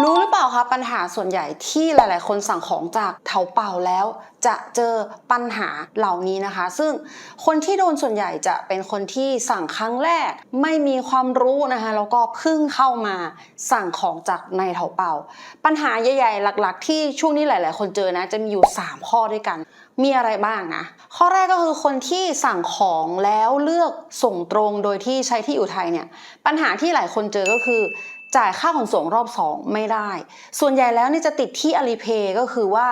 รู้หรือเปล่าคะปัญหาส่วนใหญ่ที่หลาย ๆ คนสั่งของจากเถาเป่าแล้ว จะเจอปัญหาเหล่านี้นะคะ ซึ่งคนที่โดนส่วนใหญ่จะเป็นคนที่สั่งครั้งแรก ไม่มีความรู้นะคะแล้วก็เพิ่งเข้ามาสั่งของจากในเถาเป่า ปัญหาใหญ่ ๆ หลัก ๆ ที่ช่วงนี้หลาย ๆ คนเจอนะ จะมีอยู่ 3 ข้อด้วยกัน มีอะไรบ้างนะข้อแรกก็คือคนที่สั่งของแล้วเลือกส่งตรงโดยที่ใช้ที่อยู่ไทยเนี่ยปัญหาที่หลายคนเจอก็คือ จ่ายค่าขนส่งรอบ 2 ไม่ได้ ส่วนใหญ่แล้วนี่จะติดที่ Alipay ก็คือว่า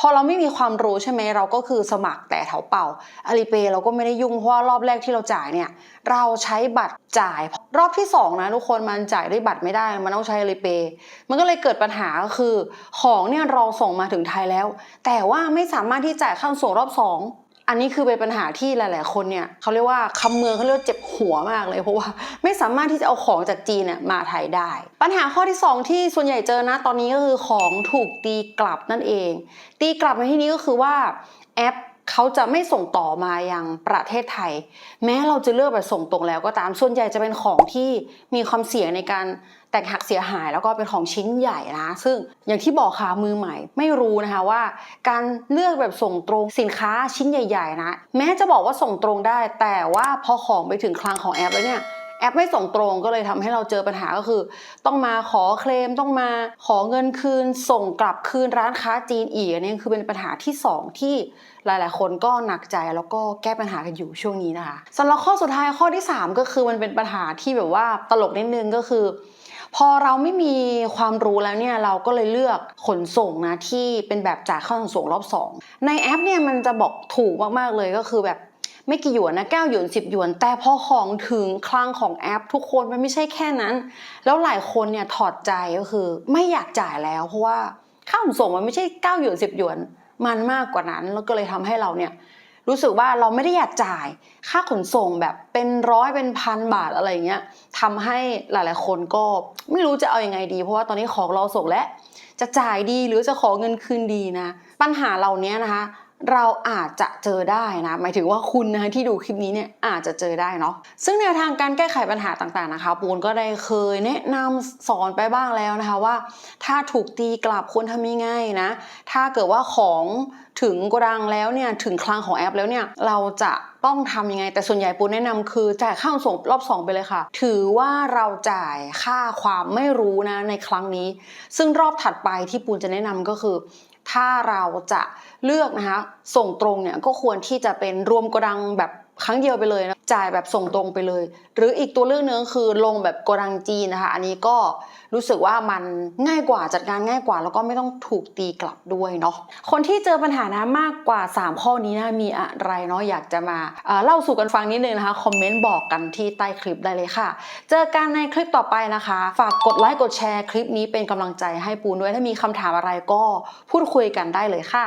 พอเราไม่มีความรู้ใช่ไหมเราก็คือสมัครแต่เถาเป่า Alipay เราก็ไม่ได้ยุ่งเพราะว่ารอบแรกที่เราจ่ายเนี่ยเราใช้บัตรจ่ายรอบที่สองนะทุกคนมันจ่ายด้วยบัตรไม่ได้ มันต้องใช้ Alipay มันก็เลยเกิดปัญหาก็คือ ของเนี่ยเราส่งมาถึงไทยแล้ว แต่ว่าไม่สามารถที่จ่ายค่าขนส่งรอบส อันนี้คือเป็นปัญหาที่หลาย ๆ คนเนี่ยเขาเรียกว่าคำเมืองเขาเรียกเจ็บหัวมากเลยเพราะว่าไม่สามารถที่จะเอาของจากจีนเนี่ยมาไทยได้ ปัญหาข้อที่ 2 ที่ส่วนใหญ่เจอนะตอนนี้ก็คือของถูกตีกลับนั่นเอง ตีกลับในที่นี้ก็คือว่าแอป เขาจะไม่ส่งต่อมายังประเทศไทย แม้เราจะเลือกแบบส่งตรงแล้วก็ตามส่วนใหญ่จะเป็นของที่มีความเสี่ยงในการแตกหักเสียหายแล้วก็เป็นของชิ้นใหญ่นะ ซึ่งอย่างที่บอกค่ะมือใหม่ ไม่รู้นะคะว่า การเลือกแบบส่งตรงสินค้าชิ้นใหญ่ ๆ นะ แม้จะบอกว่าส่งตรงได้ แต่ว่าพอของไปถึงคลังของแอปแล้วเนี่ย ปไม่ส่งตรงก็เลยทำให้เราเจอปัญหาก็คือ ต้องมาขอเคลมต้องมาขอเงินคืน ส่งกลับคืนร้านค้าจีนอีกอันนี้คือเป็นปัญหาที่สองที่หลาย ๆ คนก็หนักใจแล้วก็แก้ปัญหากันอยู่ช่วงนี้นะคะสำหรับข้อสุดท้ายข้อที่สามก็คือมันเป็นปัญหาที่แบบว่าตลกนิดนึงก็คือ พอเราไม่มีความรู้แล้วเนี่ยเราก็เลยเลือกขนส่งนะที่เป็นแบบจ่ายค่าขนส่งรอบสองในแอปเนี่ยมันจะบอกถูกมาก ๆ เลยก็คือแบบ ไม่กี่หยวนนะ9หยวน10หยวน แต่พอของถึงคลังของแอป ทุกคนมันไม่ใช่แค่นั้น แล้วหลายคนเนี่ยถอดใจก็คือ ไม่อยากจ่ายแล้ว เพราะว่าค่าขนส่งมันไม่ใช่9หยวน10หยวน มันมากกว่านั้น แล้วก็เลยทำให้เราเนี่ยรู้สึกว่าเราไม่ได้อยากจ่ายค่าขนส่งแบบเป็นร้อยเป็นพันบาทอะไรเงี้ยทำให้หลาย ๆ คนก็ไม่รู้จะเอาอยัางไงดี เพราะว่าตอนนี้ของเราส่งแล้วจะจ่ายดีหรือจะขอเงินคืนดีนะ ปัญหาเหล่านี้นะคะ เราอาจจะเจอได้นะหมายถึงว่าคุณนะคะที่ดูคลิปนี้เนี่ยอาจจะเจอได้เนาะซึ่งแนวทางการแก้ไขปัญหาต่างๆนะคะ ปูนก็ได้เคยแนะนำสอนไปบ้างแล้วนะคะว่า ถ้าถูกตีกลับควรทำยังไงนะถ้าเกิดว่าของถึงโกดังแล้วเนี่ยถึงคลังของแอปแล้วเนี่ยเราจะต้องทำยังไง แต่ส่วนใหญ่ปูนแนะนำคือจ่ายค่าส่งรอบสองไปเลยค่ะ ถือว่าเราจ่ายค่าความไม่รู้นะในครั้งนี้ ซึ่งรอบถัดไปที่ปูนจะแนะนำก็คือ ถ้าเราจะเลือกนะคะ ส่งตรงเนี่ยก็ควรที่จะเป็นรวมกระดังแบบ ครั้งเดียวไปเลยนะจ่ายแบบส่งตรงไปเลย หรืออีกตัวเลือกหนึงคือลงแบบโกดังจีนนะคะ อันนี้ก็รู้สึกว่ามันง่ายกว่าจัดการง่ายกว่า แล้วก็ไม่ต้องถูกตีกลับด้วยเนาะคนที่เจอปัญหานะมากกว่า 3 ข้อนี้นะมีอะไรเนาะอยากจะมาเอ่อเล่าสู่กันฟังนิดนึงนะคะคอมเมนต์บอกกันที่ใต้คลิปได้เลยค่ะ เจอกันในคลิปต่อไปนะคะ ฝากกดไลค์กดแชร์คลิปนี้เป็นกำลังใจให้ปูนด้วยถ้ามีคำถามอะไรก็พูดคุยกันได้เลยค่ะ